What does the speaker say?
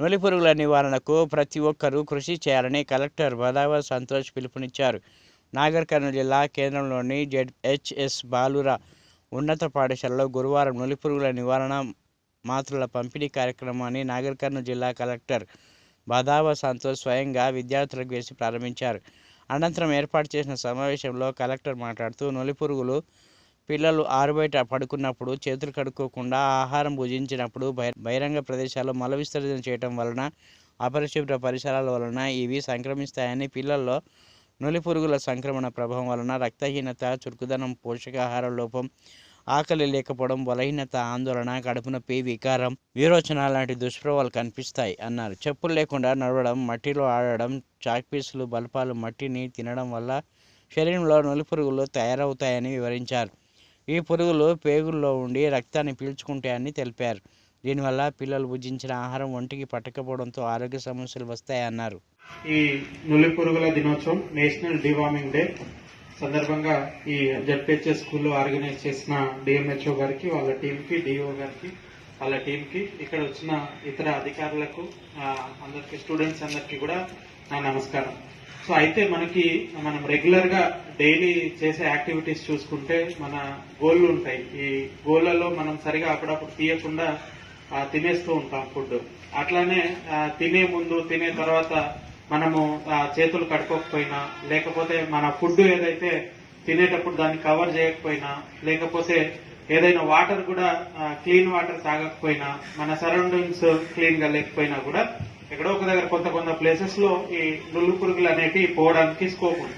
నులిపురుగుల నివారణకు ప్రతి ఒక్కరూ కృషి చేయాలని కలెక్టర్ బదావ సంతోష్ పిలుపునిచ్చారు. నాగర్ కర్నూలు జిల్లా కేంద్రంలోని జెడ్హెచ్ఎస్ బాలుర ఉన్నత పాఠశాలలో గురువారం నులి పురుగుల నివారణ మాత్రల పంపిణీ కార్యక్రమాన్ని నాగర్ కర్నూలు జిల్లా కలెక్టర్ బదావ సంతోష్ స్వయంగా విద్యార్థులకు వేసి ప్రారంభించారు. అనంతరం ఏర్పాటు చేసిన సమావేశంలో కలెక్టర్ మాట్లాడుతూ నులిపురుగులు పిల్లలు ఆరుబయట పడుకున్నప్పుడు చేతులు కడుక్కోకుండా ఆహారం భుజించినప్పుడు బహిరంగ ప్రదేశాల్లో మల విసర్జన చేయటం వలన అపరిశుభ్ర పరిసరాల వలన ఇవి సంక్రమిస్తాయని పిల్లల్లో నొలి పురుగుల సంక్రమణ ప్రభావం వలన రక్తహీనత చురుకుదనం పోషకాహార లోపం ఆకలి లేకపోవడం బలహీనత ఆందోళన కడుపు నొప్పి వికారం విరోచన లాంటి దుష్ప్రభావాలు కనిపిస్తాయి అన్నారు. చెప్పులు లేకుండా నడవడం మట్టిలో ఆడడం చాక్పీసులు బల్పాలు మట్టిని తినడం వల్ల శరీరంలో నొలి పురుగులు తయారవుతాయని వివరించారు. ఈ పురుగులు పేగుల్లో ఉండి రక్తాన్ని పీల్చుకుంటాయని తెలిపారు. దీనివల్ల పిల్లలు భుజించిన ఆహారం ఒంటికి పట్టకపోవడంతో ఆరోగ్య సమస్యలు వస్తాయన్నారు. ఈ నులి పురుగుల దినోత్సవం నేషనల్ డివార్మింగ్ డే సందర్భంగా ఈ జడ్పిహెచ్ఎస్ స్కూల్లో ఆర్గనైజ్ చేసిన డిఎంహెచ్ఓ గారికి వాళ్ళ టీంకి డిఓ గారికి వాళ్ళ టీంకి ఇక్కడ వచ్చిన ఇతర అధికారులకు అందరికి స్టూడెంట్స్ అందరికీ కూడా నా నమస్కారం. సో అయితే మనకి మనం రెగ్యులర్గా డైలీ చేసే యాక్టివిటీస్ చూసుకుంటే మన గోళ్ళు ఉంటాయి. ఈ గోళ్ళలో మనం సరిగా అప్పుడప్పుడు తీయకుండా తినేస్తూ ఉంటాం ఫుడ్ అట్లానే తినే ముందు తినే తర్వాత మనము చేతులు కడుకోకపోయినా లేకపోతే మన ఫుడ్ ఏదైతే తినేటప్పుడు దాన్ని కవర్ చేయకపోయినా లేకపోతే ఏదైనా వాటర్ కూడా క్లీన్ వాటర్ తాగకపోయినా మన సరౌండింగ్స్ క్లీన్గా లేకపోయినా కూడా ఎక్కడో ఒక దగ్గర కొంత కొంత ప్లేసెస్లో ఈ నుల్లు పురుగులు అనేటివి పోవడానికి స్కోప్ ఉంది.